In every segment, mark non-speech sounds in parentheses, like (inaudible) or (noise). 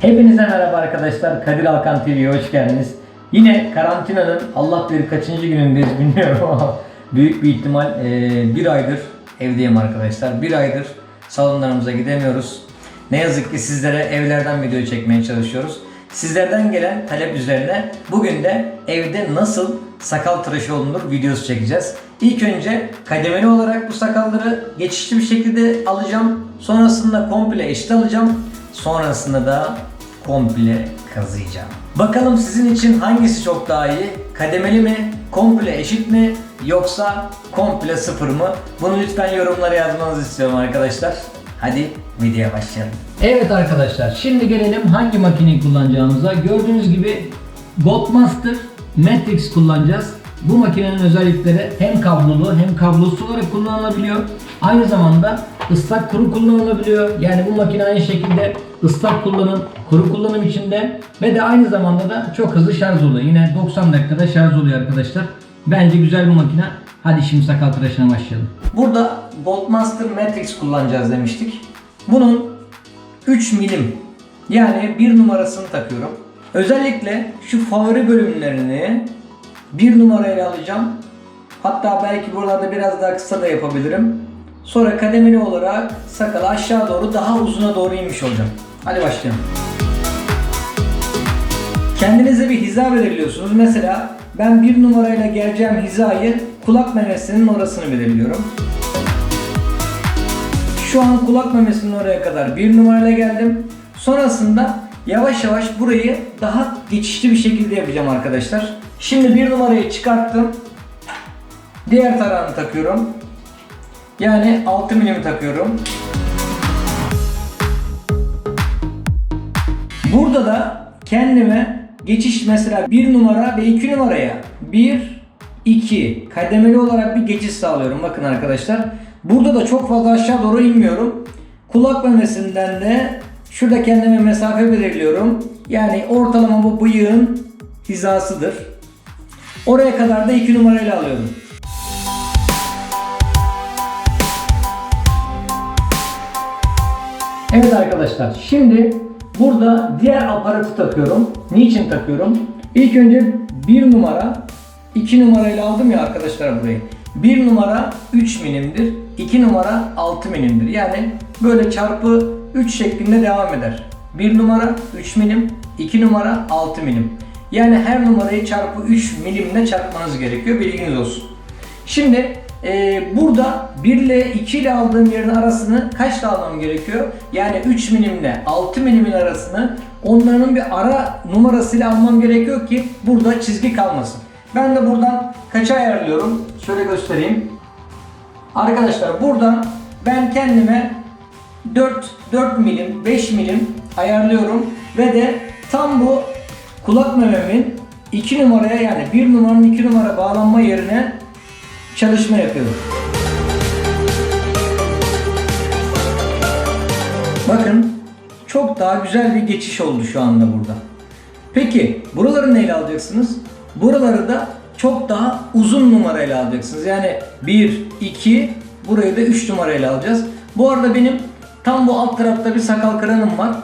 Hepinize merhaba arkadaşlar. Kadir Alkan TV'ye hoş geldiniz. Yine karantinanın Allah bilir kaçıncı günündeyiz bilmiyorum ama (laughs) büyük bir ihtimal eee, bir aydır evdeyim arkadaşlar. Bir aydır salonlarımıza gidemiyoruz. Ne yazık ki sizlere evlerden video çekmeye çalışıyoruz. Sizlerden gelen talep üzerine bugün de evde nasıl sakal tıraşı olunur videosu çekeceğiz. İlk önce kademeli olarak bu sakalları geçişli bir şekilde alacağım. Sonrasında komple eşit alacağım. Sonrasında da komple kazıyacağım. Bakalım sizin için hangisi çok daha iyi? Kademeli mi? Komple eşit mi? Yoksa komple sıfır mı? Bunu lütfen yorumlara yazmanızı istiyorum arkadaşlar. Hadi videoya başlayalım. Evet arkadaşlar şimdi gelelim hangi makineyi kullanacağımıza. Gördüğünüz gibi Goldmaster Matrix kullanacağız. Bu makinenin özellikleri hem kablolu hem kablosuz olarak kullanılabiliyor. Aynı zamanda ıslak kuru kullanılabiliyor. Yani bu makine aynı şekilde ıslak kullanım, kuru kullanım içinde ve de aynı zamanda da çok hızlı şarj oluyor. Yine 90 dakikada şarj oluyor arkadaşlar. Bence güzel bir makine. Hadi şimdi sakal tıraşına başlayalım. Burada Goldmaster Matrix kullanacağız demiştik. Bunun 3 milim yani bir numarasını takıyorum. Özellikle şu favori bölümlerini bir numarayla alacağım. Hatta belki buralarda biraz daha kısa da yapabilirim. Sonra kademeli olarak sakalı aşağı doğru daha uzuna doğru inmiş olacağım. Hadi başlayalım. Kendinize bir hiza belirliyorsunuz. Mesela ben bir numarayla geleceğim hizayı kulak memesinin orasını belirliyorum. Şu an kulak memesinin oraya kadar bir numarayla geldim. Sonrasında yavaş yavaş burayı daha geçişli bir şekilde yapacağım arkadaşlar. Şimdi bir numarayı çıkarttım. Diğer tarafını takıyorum. Yani 6 milim takıyorum. Burada da kendime geçiş mesela 1 numara ve 2 numaraya 1 2 kademeli olarak bir geçiş sağlıyorum. Bakın arkadaşlar. Burada da çok fazla aşağı doğru inmiyorum. Kulak memesinden de şurada kendime mesafe belirliyorum. Yani ortalama bu bıyığın hizasıdır. Oraya kadar da 2 numarayla alıyorum. Evet arkadaşlar şimdi burada diğer aparatı takıyorum. Niçin takıyorum? İlk önce 1 numara 2 numarayla aldım ya arkadaşlar burayı. 1 numara 3 milimdir. 2 numara 6 milimdir. Yani böyle çarpı 3 şeklinde devam eder. 1 numara 3 milim, 2 numara 6 milim. Yani her numarayı çarpı 3 milimle çarpmanız gerekiyor. Bilginiz olsun. Şimdi e, burada 1 ile 2 ile aldığım yerin arasını kaçla almam gerekiyor? Yani 3 milimle 6 milimin arasını onların bir ara numarasıyla almam gerekiyor ki burada çizgi kalmasın. Ben de buradan kaça ayarlıyorum? Şöyle göstereyim. Arkadaşlar buradan ben kendime 4, 4 milim, 5 milim ayarlıyorum ve de tam bu kulak mememin 2 numaraya yani 1 numaranın 2 numara bağlanma yerine çalışma yapıyorum. Bakın çok daha güzel bir geçiş oldu şu anda burada. Peki buraları neyle alacaksınız? Buraları da çok daha uzun numarayla alacaksınız. Yani 1, 2, burayı da 3 numarayla alacağız. Bu arada benim tam bu alt tarafta bir sakal kıranım var.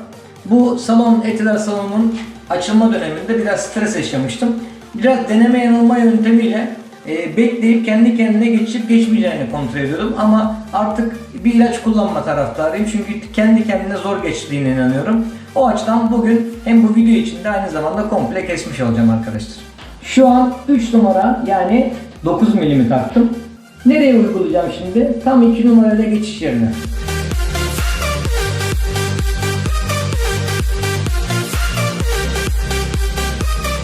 Bu salon, etiler salonunun açılma döneminde biraz stres yaşamıştım. Biraz deneme yanılma yöntemiyle e, bekleyip kendi kendine geçip geçmeyeceğini kontrol ediyordum. Ama artık bir ilaç kullanma taraftarıyım. Çünkü kendi kendine zor geçtiğine inanıyorum. O açıdan bugün hem bu video için de aynı zamanda komple kesmiş olacağım arkadaşlar. Şu an 3 numara yani 9 milimi taktım. Nereye uygulayacağım şimdi? Tam 2 numarayla geçiş yerine.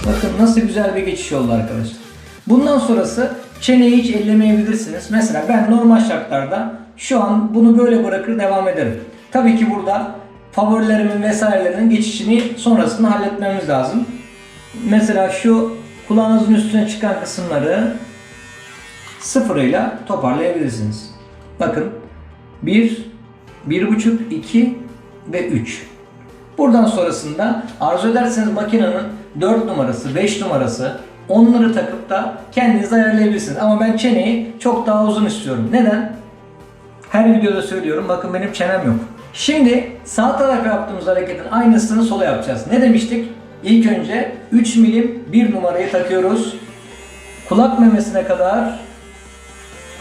Bakın nasıl güzel bir geçiş oldu arkadaşlar. Bundan sonrası çeneyi hiç ellemeyebilirsiniz. Mesela ben normal şartlarda şu an bunu böyle bırakır devam ederim. Tabii ki burada favorilerimin vesairelerinin geçişini sonrasında halletmemiz lazım. Mesela şu kulağınızın üstüne çıkan kısımları sıfırıyla toparlayabilirsiniz. Bakın 1, 1.5, 2 ve 3. Buradan sonrasında arzu ederseniz makinenin 4 numarası, 5 numarası onları takıp da kendiniz ayarlayabilirsiniz. Ama ben çeneyi çok daha uzun istiyorum. Neden? Her videoda söylüyorum bakın benim çenem yok. Şimdi sağ tarafa yaptığımız hareketin aynısını sola yapacağız. Ne demiştik? İlk önce 3 milim bir numarayı takıyoruz. Kulak memesine kadar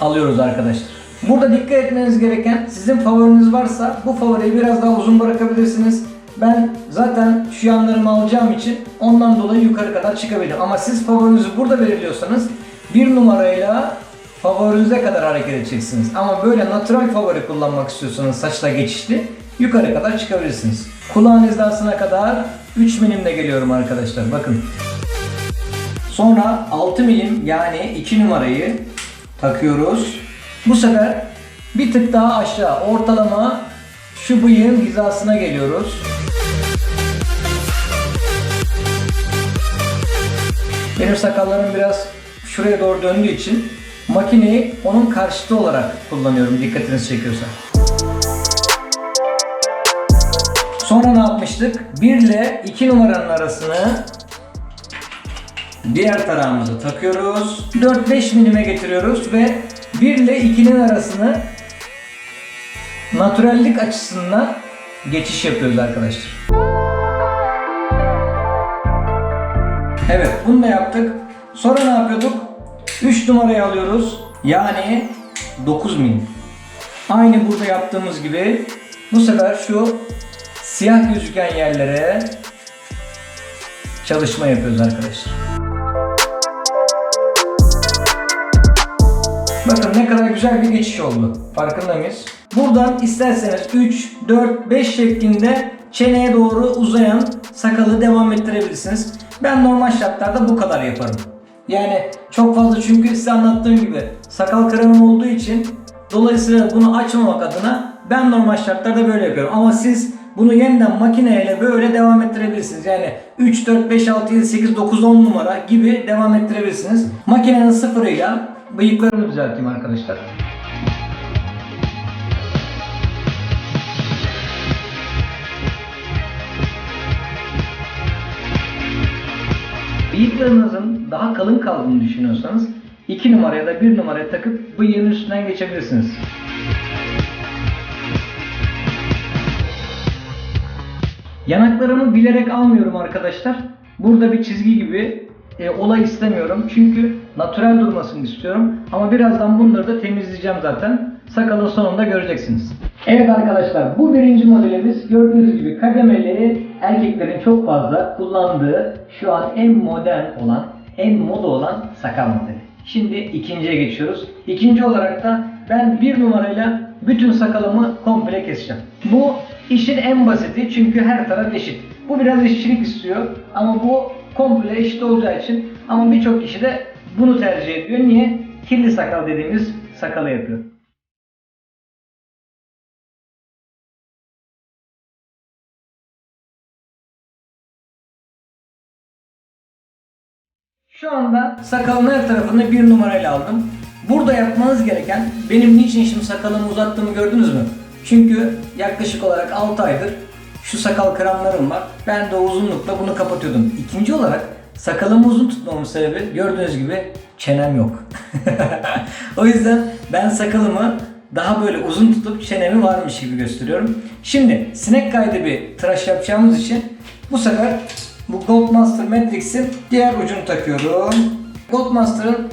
alıyoruz arkadaşlar. Burada dikkat etmeniz gereken sizin favoriniz varsa bu favoriyi biraz daha uzun bırakabilirsiniz. Ben zaten şu yanlarımı alacağım için ondan dolayı yukarı kadar çıkabilirim. Ama siz favorinizi burada belirliyorsanız bir numarayla favorinize kadar hareket edeceksiniz. Ama böyle natural favori kullanmak istiyorsanız saçla geçişli yukarı kadar çıkabilirsiniz. Kulağın hizasına kadar 3 milimle geliyorum arkadaşlar. Bakın. Sonra 6 milim yani 2 numarayı takıyoruz. Bu sefer bir tık daha aşağı ortalama şu bıyığın hizasına geliyoruz. Benim sakallarım biraz şuraya doğru döndüğü için makineyi onun karşıtı olarak kullanıyorum dikkatinizi çekiyorsa. Sonra ne yapmıştık? 1 ile 2 numaranın arasını diğer tarağımıza takıyoruz. 4-5 milime getiriyoruz ve 1 ile 2'nin arasını natürellik açısından geçiş yapıyoruz arkadaşlar. Evet bunu da yaptık. Sonra ne yapıyorduk? 3 numarayı alıyoruz. Yani 9 milim. Aynı burada yaptığımız gibi bu sefer şu siyah gözüken yerlere çalışma yapıyoruz arkadaşlar. Bakın ne kadar güzel bir geçiş oldu. Farkında mıyız? Buradan isterseniz 3, 4, 5 şeklinde çeneye doğru uzayan sakalı devam ettirebilirsiniz. Ben normal şartlarda bu kadar yaparım. Yani çok fazla çünkü size anlattığım gibi sakal kıranım olduğu için dolayısıyla bunu açmamak adına ben normal şartlarda böyle yapıyorum. Ama siz bunu yeniden makineyle böyle devam ettirebilirsiniz. Yani 3, 4, 5, 6, 7, 8, 9, 10 numara gibi devam ettirebilirsiniz. Makinenin sıfırıyla bıyıklarını düzelteyim arkadaşlar. Bıyıklarınızın daha kalın kaldığını düşünüyorsanız 2 numara ya da 1 numaraya takıp bıyığın üstünden geçebilirsiniz. Yanaklarımı bilerek almıyorum arkadaşlar. Burada bir çizgi gibi e, olay istemiyorum. Çünkü natürel durmasını istiyorum. Ama birazdan bunları da temizleyeceğim zaten. Sakalın sonunda göreceksiniz. Evet arkadaşlar bu birinci modelimiz gördüğünüz gibi kademeli erkeklerin çok fazla kullandığı şu an en modern olan en moda olan sakal modeli. Şimdi ikinciye geçiyoruz. İkinci olarak da ben bir numarayla bütün sakalımı komple keseceğim. Bu işin en basiti çünkü her taraf eşit. Bu biraz işçilik istiyor ama bu komple eşit olacağı için ama birçok kişi de bunu tercih ediyor. Niye? Kirli sakal dediğimiz sakalı yapıyor. Şu anda sakalın her tarafını bir numarayla aldım. Burada yapmanız gereken benim niçin şimdi sakalımı uzattığımı gördünüz mü? Çünkü yaklaşık olarak 6 aydır şu sakal kıranlarım var. Ben de uzunlukla bunu kapatıyordum. İkinci olarak sakalımı uzun tutmamın sebebi gördüğünüz gibi çenem yok. (laughs) o yüzden ben sakalımı daha böyle uzun tutup çenemi varmış gibi gösteriyorum. Şimdi sinek kaydı bir tıraş yapacağımız için bu sefer bu Goldmaster Matrix'in diğer ucunu takıyorum. Goldmaster'ın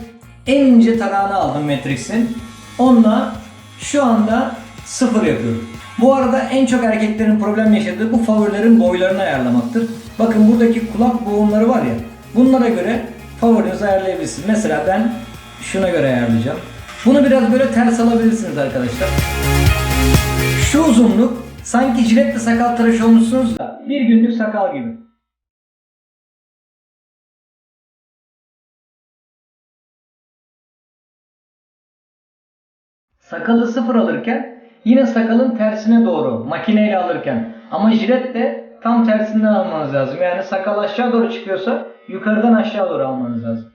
en ince tarağını aldım Matrix'in. Onunla şu anda sıfır yapıyorum. Bu arada en çok erkeklerin problem yaşadığı bu favorilerin boylarını ayarlamaktır. Bakın buradaki kulak boğumları var ya. Bunlara göre favorinizi ayarlayabilirsiniz. Mesela ben şuna göre ayarlayacağım. Bunu biraz böyle ters alabilirsiniz arkadaşlar. Şu uzunluk sanki jiletle sakal tıraş olmuşsunuz da bir günlük sakal gibi. Sakalı sıfır alırken yine sakalın tersine doğru makineyle alırken ama jilet de tam tersinden almanız lazım. Yani sakal aşağı doğru çıkıyorsa yukarıdan aşağı doğru almanız lazım.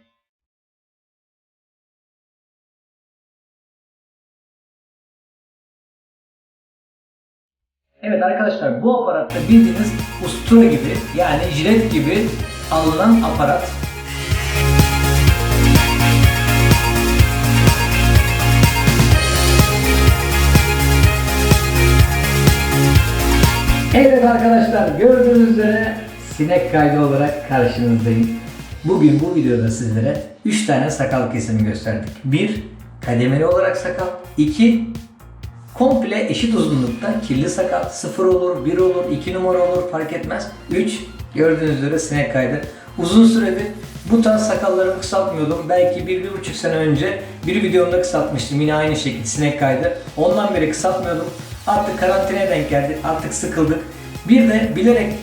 Evet arkadaşlar bu aparatta bildiğiniz ustura gibi yani jilet gibi alınan aparat. Arkadaşlar gördüğünüz üzere sinek kaydı olarak karşınızdayım. Bugün bu videoda sizlere 3 tane sakal kesimi gösterdik. 1. Kademeli olarak sakal. 2. Komple eşit uzunlukta kirli sakal. 0 olur, 1 olur, 2 numara olur fark etmez. 3. Gördüğünüz üzere sinek kaydı. Uzun süredir bu tarz sakallarımı kısaltmıyordum. Belki 1-1,5 sene önce bir videomda kısaltmıştım. Yine aynı şekilde sinek kaydı. Ondan beri kısaltmıyordum. Artık karantinaya denk geldi. Artık sıkıldık. Bir de bilerek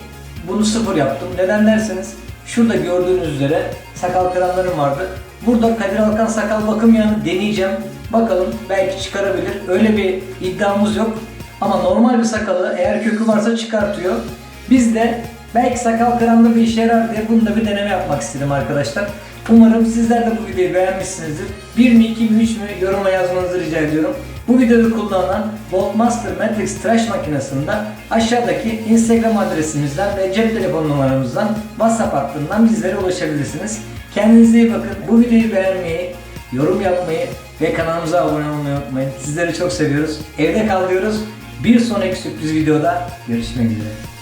bunu sıfır yaptım. Neden derseniz şurada gördüğünüz üzere sakal kıranlarım vardı. Burada Kadir Alkan sakal bakım yağını deneyeceğim. Bakalım belki çıkarabilir. Öyle bir iddiamız yok. Ama normal bir sakalı eğer kökü varsa çıkartıyor. Biz de belki sakal kıranda bir işe yarar diye bunu da bir deneme yapmak istedim arkadaşlar. Umarım sizler de bu videoyu beğenmişsinizdir. 1 mi 2 mi 3 mü yoruma yazmanızı rica ediyorum. Bu videoda kullanılan Voltmaster Matrix tıraş makinesinde aşağıdaki Instagram adresimizden ve cep telefon numaramızdan WhatsApp hattından bizlere ulaşabilirsiniz. Kendinize iyi bakın. Bu videoyu beğenmeyi, yorum yapmayı ve kanalımıza abone olmayı unutmayın. Sizleri çok seviyoruz. Evde kal diyoruz. Bir sonraki sürpriz videoda görüşmek üzere.